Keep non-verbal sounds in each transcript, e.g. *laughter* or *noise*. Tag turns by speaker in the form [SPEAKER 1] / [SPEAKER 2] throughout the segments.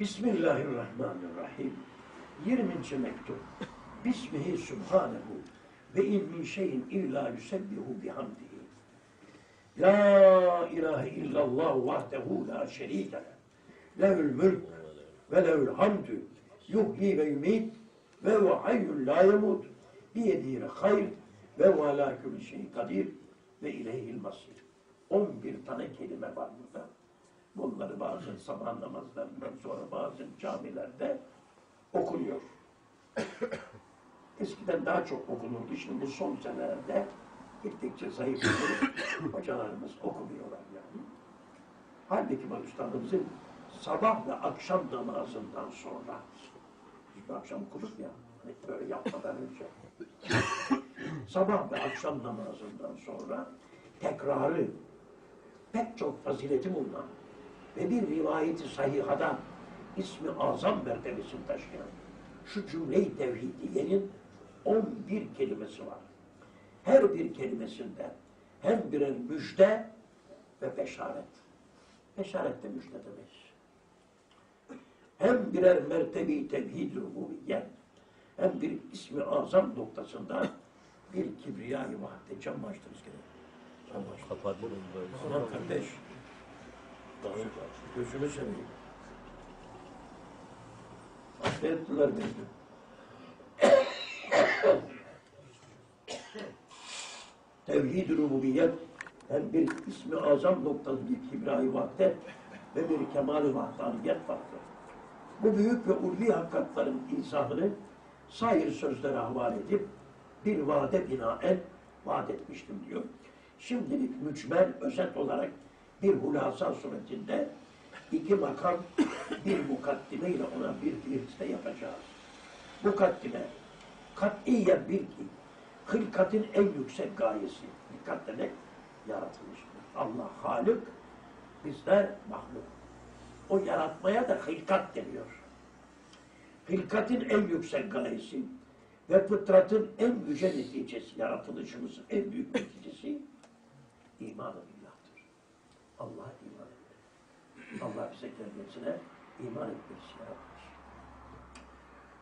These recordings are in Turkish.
[SPEAKER 1] Bismillahirrahmanirrahim. 20. mektup. Bismihi subhanehu ve in min şeyin illa yusebbihu bihamdihi. La ilahe illallah vahdehu la şerike leh. Lehül mülk ve lehül hamdü. Yuhyi ve yumit ve huve hayyun la yemut. Biyedihi hayr ve huve ala külli şeyin kadir ve ileyhil masir. 11 tane kelime var burada. Bunları bazen sabah namazlarından sonra bazen camilerde okunuyor. Eskiden daha çok okunurdu. Şimdi bu son senelerde gittikçe zayıflıyor. *coughs* Hocalarımız okumuyorlar yani. Halbuki bak üstadımızın sabah ve akşam namazından sonra biz akşam okuduk ya hani böyle yapmadan önce sabah ve akşam namazından sonra tekrarı pek çok fazileti bulunan ve bir rivayeti sahihadan ismi azam mertebesini taşıyan şu cümle-i tevhidiyenin 11 kelimesi var. Her bir kelimesinde hem birer müjde ve beşaret. Beşaret de müjde demek. Hem birer mertebi tevhid rububiyet hem bir ismi azam noktasında bir kibriyayı vahde gene. Cam açtınız.
[SPEAKER 2] Kapattım böyle.
[SPEAKER 1] Aman kardeş. Gözümü seveyim. Affettiler beni. Tevhid-i rububiyet hem bir ismi azam noktalı bir kibra-i vahdet ve bir kemal-i vahdaniyet vardır. Bu büyük ve ulvi hakikatların izahını sair sözlere havale edip bir vade binaen vaat etmiştim diyor. Şimdilik mücmel özet olarak bir hulasa suretinde iki makam bir mukaddime ile ona bir firiste yapacağız. Mukaddime katiyen bil ki hılkatin en yüksek gayesi. Dikkat demek yaratılıştır. Allah Halık, bizler mahluk. O yaratmaya da hılkat deniyor. Hilkatin en yüksek gayesi ve fıtratın en yüce neticesi, yaratılışımızın en büyük neticesi iman billah'tır. Allah'a iman etmek. Allah bize kendisine iman etmesi.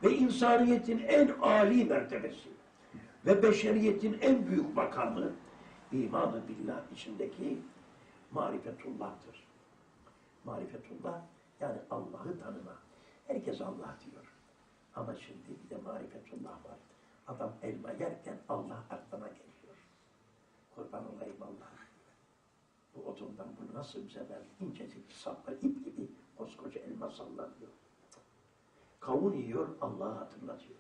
[SPEAKER 1] Ve insaniyetin en âli mertebesi ve beşeriyetin en büyük makamı iman-ı billah içindeki marifetullah'tır. Marifetullah yani Allah'ı tanıma. Herkes Allah diyor. Ama şimdi bir de marifetullah var. Adam elma yerken Allah aklına geliyor. Kurban olayım Allah. Bu odundan bu nasıl bize verdi? İncecik saplar ip gibi koskoca elma sallanıyor. Kavun yiyor Allah'ı hatırlatıyor.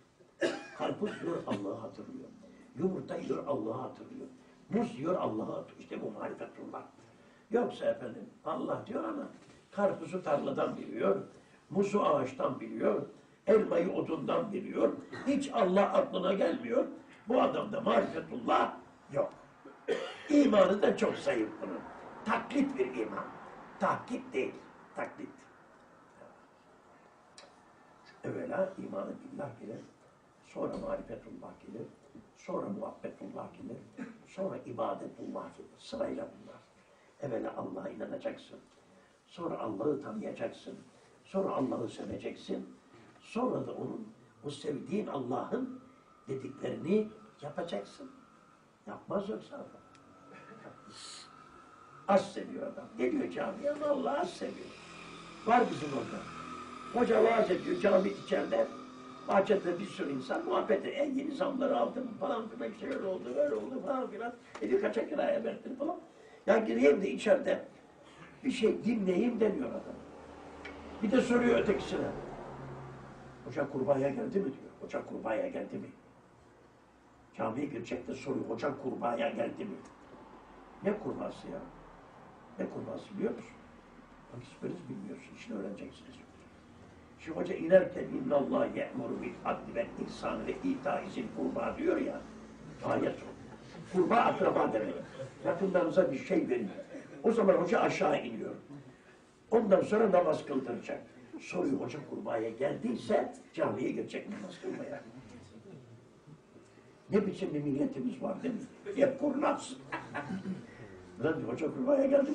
[SPEAKER 1] Karpuz yiyor Allah'ı hatırlıyor. Yumurta yiyor Allah'ı hatırlıyor. Muz yiyor Allah'ı hatırlıyor. İşte bu marifetullah. Yoksa efendim Allah diyor ama karpuzu tarladan biliyor, muzu ağaçtan biliyor, elmayı odundan biliyor. Hiç Allah aklına gelmiyor. Bu adamda marifetullah yok. İmanı da çok zayıf bunun. Taklit bir iman. Tahkik değil, taklit. Evvela imanı billah gelir, sonra marifetullah gelir, sonra muhabbetullah gelir, sonra ibadetullah gelir. Sırayla bunlar. Evvela Allah'a inanacaksın. Sonra Allah'ı tanıyacaksın. Sonra Allah'ı seveceksin. Sonra da onun, o sevdiğin Allah'ın dediklerini yapacaksın. Yapmaz yoksa adam. Az seviyor adam. Geliyor camiye ama Allah az seviyor. Var bizim orada. Hoca vaaz ediyor cami içeride. Bahçede bir sürü insan muhabbet ediyor. En yeni zamları aldım falan filan şöyle oldu, böyle oldu falan filan. Dedi kaça kiraya verdin falan. Ya gireyim de içeride bir şey dinleyeyim demiyor adam. Bir de soruyor ötekisine. Hoca kurbağaya geldi mi diyor. Hoca kurbağaya geldi mi? Camiye girecek de soruyor. Hoca kurbağaya geldi mi? Ne kurbağası ya? Ne kurbağası biliyor musun? Bak hiçbiriniz bilmiyorsun. Şimdi öğreneceksiniz. Şimdi hoca inerken innallah ye'muru bil adli ve ihsan ve itaizil kurba diyor ya. Ayet o. Kurba akraba demek. Yakınlarınıza bir şey verin. O zaman hoca aşağı iniyor. Ondan sonra namaz kıldıracak. Soruyor hoca kurbağaya geldiyse camiye girecek namaz kılmaya. Ne biçim bir milletimiz var değil mi? Hep kurnaz. Lan hoca kurbağaya geldi?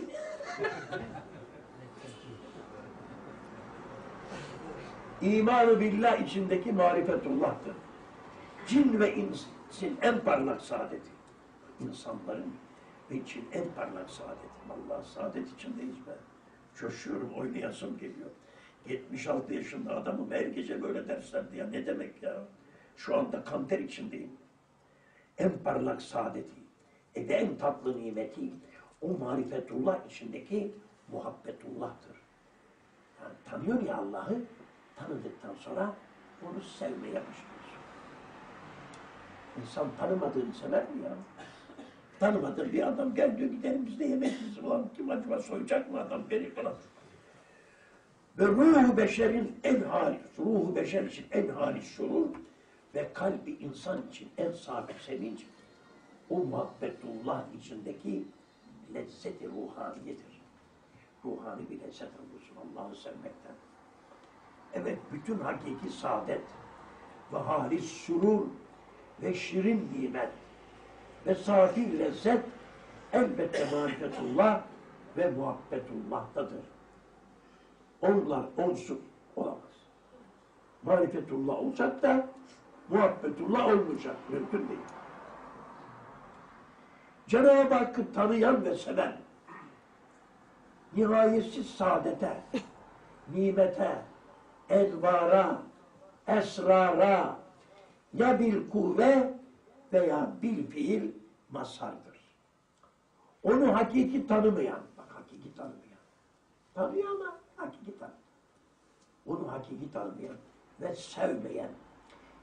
[SPEAKER 1] İmanı billah içindeki marifetullah'tır. Cin ve insin en parlak saadeti. İnsanların ve için en parlak saadeti. Vallahi saadet içindeyiz be. Coşuyorum, oynayasım geliyor. 76 yaşında adamım her gece böyle dersler diye ne demek ya? Şu anda kanter içindeyim. En parlak saadeti, de en tatlı nimeti o marifetullah içindeki muhabbetullah'tır. Yani tanıyor ya Allah'ı, tanıdıktan sonra onu sevmeye başlıyorsun. İnsan tanımadığını sever mi ya? Tanımadığın bir adam gel diyor gidelim biz de yemek yiyiz. Ulan kim acaba soyacak mı adam beni falan. Ve ruhu beşerin en halis, ruhu beşer için en halis şurur ve kalbi insan için en sabit sevinç o muhabbetullah içindeki lezzeti ruhaniyedir. Ruhani bir lezzet alıyorsun Allah'ı sevmekten. Evet, bütün hakiki saadet ve halis sürur ve şirin nimet ve safi lezzet elbette marifetullah ve muhabbetullah'tadır. Onlar onsuz olamaz. Marifetullah olacak da muhabbetullah olmayacak. Mümkün değil. Cenab-ı Hakk'ı tanıyan ve seven, nihayetsiz saadete, nimete, envara, esrara, ya bil kuvve veya bil fiil mazhardır. Onu hakiki tanımayan, bak hakiki tanımayan, tanıyor ama hakiki tanımıyor. Onu hakiki tanımayan ve sevmeyen,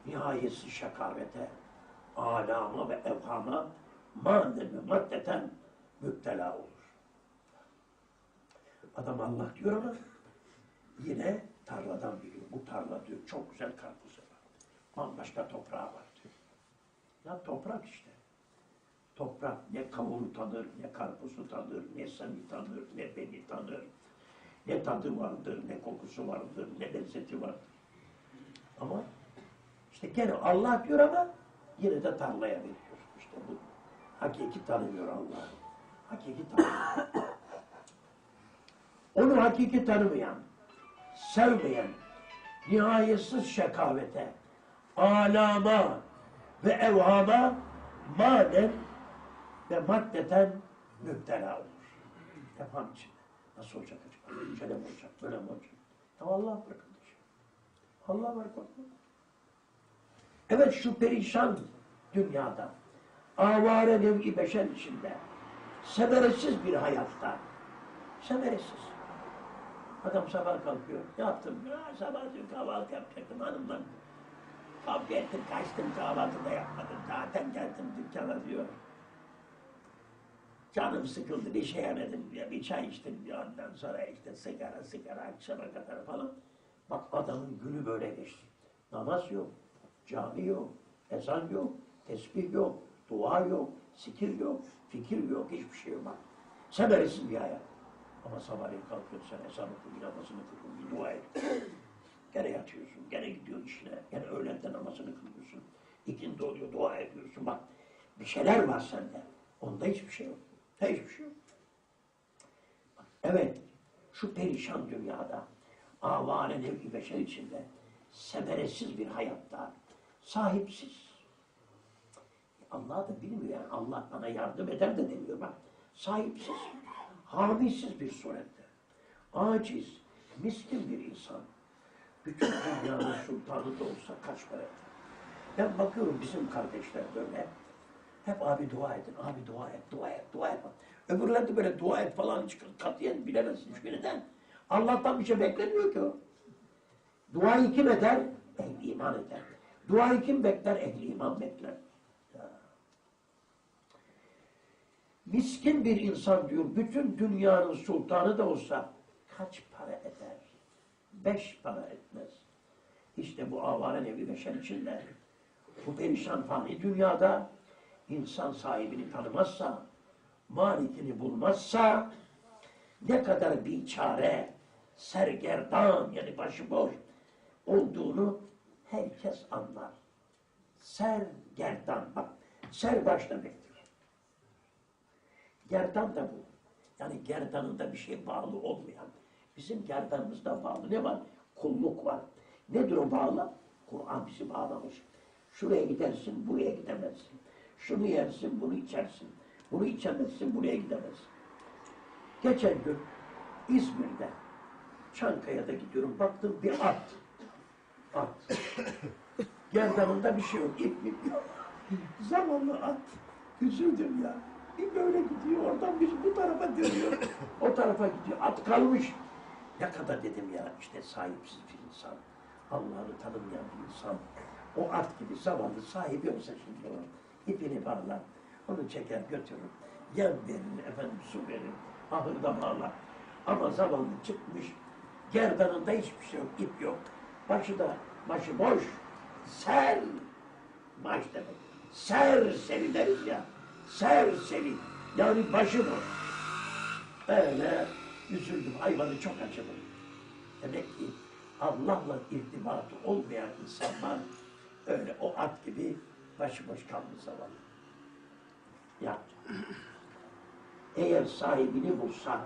[SPEAKER 1] nihayetsiz şakavete, alama ve evhama ve maddeten müptela olur. Adam Allah diyor ama yine tarladan biliyor. Bu tarla diyor çok güzel karpuzu var. Bambaşka toprağı var diyor. Ya toprak işte. Toprak ne kavunu tanır, ne karpuzu tanır, ne seni tanır, ne beni tanır. Ne tadı vardır, ne kokusu vardır, ne lezzeti vardır. Ama işte gene Allah diyor ama yine de tarlaya veriyor. İşte bu hakiki tanımıyor Allah'ı. Hakiki tanımıyor. Onu hakiki tanımayan, sevmeyen, nihayetsiz şekavete, alama ve evhama manen ve maddeten müptela olur. Efendim içinde. Nasıl olacak acaba? Şöyle mi olacak, böyle mi olacak? Ya Allah var kardeşim. Allah var korkma. Evet şu perişan dünyada, avare nevi beşer içinde, semeresiz bir hayatta, semeresiz. Adam sabah kalkıyor, yaptım, ya sabah diyor kahvaltı yapacaktım hanımla. Kavga ettim, kaçtım, kahvaltı da yapmadım, zaten geldim dükkana diyor. Canım sıkıldı, bir şey yemedim diyor, bir çay içtim diyor, ondan sonra işte sigara, sigara, akşama kadar falan. Bak adamın günü böyle geçti. Namaz yok, cami yok, ezan yok, tesbih yok, dua yok, zikir yok, fikir yok, hiçbir şey yok. Bir hayat. Ama sabahleyin kalkıyorsun sen ezan oku, namazını bir dua et. *clears throat* Gene yatıyorsun, gene gidiyorsun işine, gene öğlende namazını kılıyorsun. İkindi oluyor, dua ediyorsun. Bak bir şeyler var sende. Onda hiçbir şey yok. Hiçbir şey yok. Evet, şu perişan dünyada, avare nevki beşer içinde, semeresiz bir hayatta, sahipsiz. Allah da bilmiyor yani. Allah bana yardım eder de demiyor bak. Sahipsiz, hamisiz bir surette. Aciz, miskin bir insan. Bütün dünyanın sultanı da olsa kaç para eder? Ben bakıyorum bizim kardeşler böyle. Hep abi dua edin, abi dua et, dua et, dua et. Öbürleri de böyle dua et falan hiç katiyen bilemezsin hiçbirinden. Allah'tan bir şey beklemiyor ki o. Duayı kim eder? Ehli iman eder. Duayı kim bekler? Ehli iman bekler. Ya. Miskin bir insan diyor, bütün dünyanın sultanı da olsa kaç para eder? Beş para etmez. İşte bu avare nevi beşer içinde, bu perişan fani dünyada insan sahibini tanımazsa, malikini bulmazsa, ne kadar biçare, sergerdan yani başıboş olduğunu herkes anlar. Sergerdan, bak serbaş demektir. Gerdan da bu. Yani gerdanında bir şey bağlı olmayan. Bizim gerdanımızda bağlı ne var? Kulluk var. Nedir o bağlam? Kur'an bizi bağlamış. Şuraya gidersin, buraya gidemezsin. Şunu yersin, bunu içersin. Bunu içemezsin, buraya gidemezsin. Geçen gün İzmir'de Çankaya'da gidiyorum. Baktım bir at. At. *coughs* Gerdanında bir şey yok. ip ip yok. Zamanlı at. Üzüldüm ya. Bir böyle gidiyor. Oradan bir bu tarafa dönüyor. O tarafa gidiyor. At kalmış. Ne kadar dedim ya işte sahipsiz bir insan. Allah'ını tanımayan bir insan. O at gibi zavallı sahibi olsa şimdi onun ipini bağlar. Onu çeker götürür. Yem verir, efendim su verir. Ahırda bağlar. Ama zavallı çıkmış. Gerdanında hiçbir şey yok. ip yok. Başı da başı boş. Sel. Baş demek. Serseri deriz ya. Serseri. Yani başı boş. Böyle üzüldüm. Hayvanı çok acıdım. Demek ki Allah'la irtibatı olmayan insanlar öyle o at gibi başıboş kalmış zavallı. Ya eğer sahibini bulsa,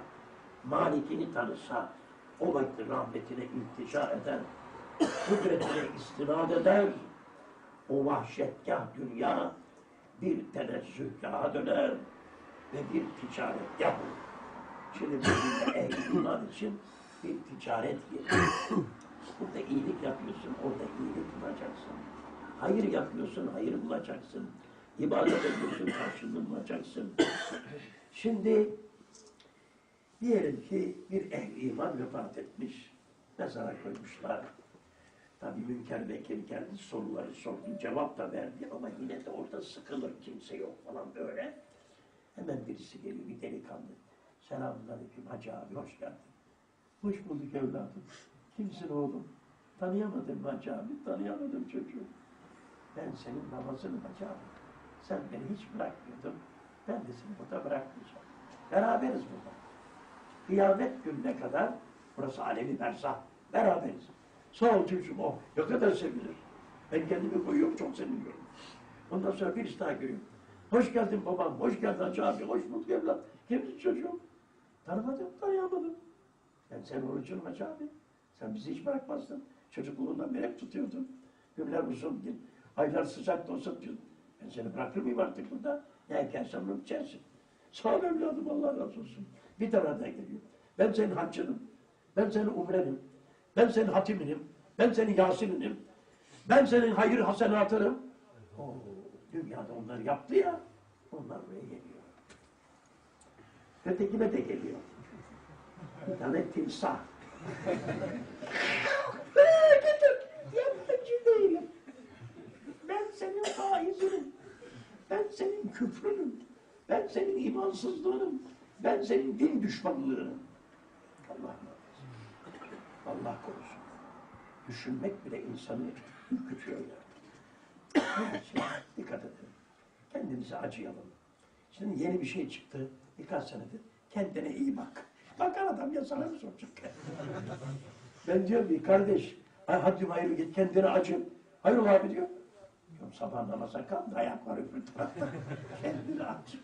[SPEAKER 1] malikini tanısa, o vakti rahmetine iltica eder, kudretine istinad eder, o vahşetgah dünya bir tenezzühgaha döner ve bir ticaretgah olur. Şimdi bugün ehli iman için bir ticaret yeri. Burada iyilik yapıyorsun, orada iyilik bulacaksın. Hayır yapıyorsun, hayır bulacaksın. İbadet ediyorsun, karşılığını bulacaksın. Şimdi diyelim ki bir ehli iman vefat etmiş. Mezara koymuşlar. Tabii Münker Bekir geldi, soruları sordu, cevap da verdi ama yine de orada sıkılır, kimse yok falan böyle. Hemen birisi geliyor, bir delikanlı. Selamünaleyküm Hacı abi, hoş geldin. Hoş bulduk evladım. Kimsin oğlum? Tanıyamadım Hacı abi, tanıyamadım çocuğum. Ben senin babasınım Hacı abi. Sen beni hiç bırakmıyordun. Ben de seni burada bırakmayacağım. Beraberiz burada. Kıyamet gününe kadar burası alemi berzah. Beraberiz. Sağ ol çocuğum o. Ne kadar sevinir. Ben kendimi koyuyorum çok seviniyorum. Ondan sonra birisi daha görüyor. Hoş geldin babam, hoş geldin Hacı abi, hoş bulduk evlat. Kimsin çocuğum? Tanımadım, tanıyamadım. Ben senin orucunum Hacı abi. Sen bizi hiç bırakmazdın. Çocukluğundan beri hep tutuyordun. Günler uzun, gün, aylar sıcak da olsa diyordun. Ben seni bırakır mıyım artık burada? Ne yersen bunu içersin. Sağ ol evladım, Allah razı olsun. Bir tane daha geliyor. Ben senin haccınım. Ben senin umrenim. Ben senin hatiminim. Ben senin Yasin'inim. Ben senin hayır hasenatınım. Oo, dünyada onları yaptı ya. Onlar buraya geliyor. Ötekine de geliyor. Bir tane timsah. Getir. Yapmacı değilim. Ben senin faizinim. Ben senin küfrünüm. Ben senin imansızlığınım. Ben senin din düşmanlığınım. Allah muhafaza. Allah korusun. Düşünmek bile insanı ürkütüyor ya. Onun için dikkat edin. Kendimize acıyalım. Şimdi yeni bir şey çıktı. Birkaç senedir. Kendine iyi bak. Bakar adam ya sana mı soracak? ben diyorum ki kardeş, hadi hayır git kendine acı. Hayır abi diyor. Diyorum sabah namaza kal, dayak var öbür tarafta. *laughs* kendine acı.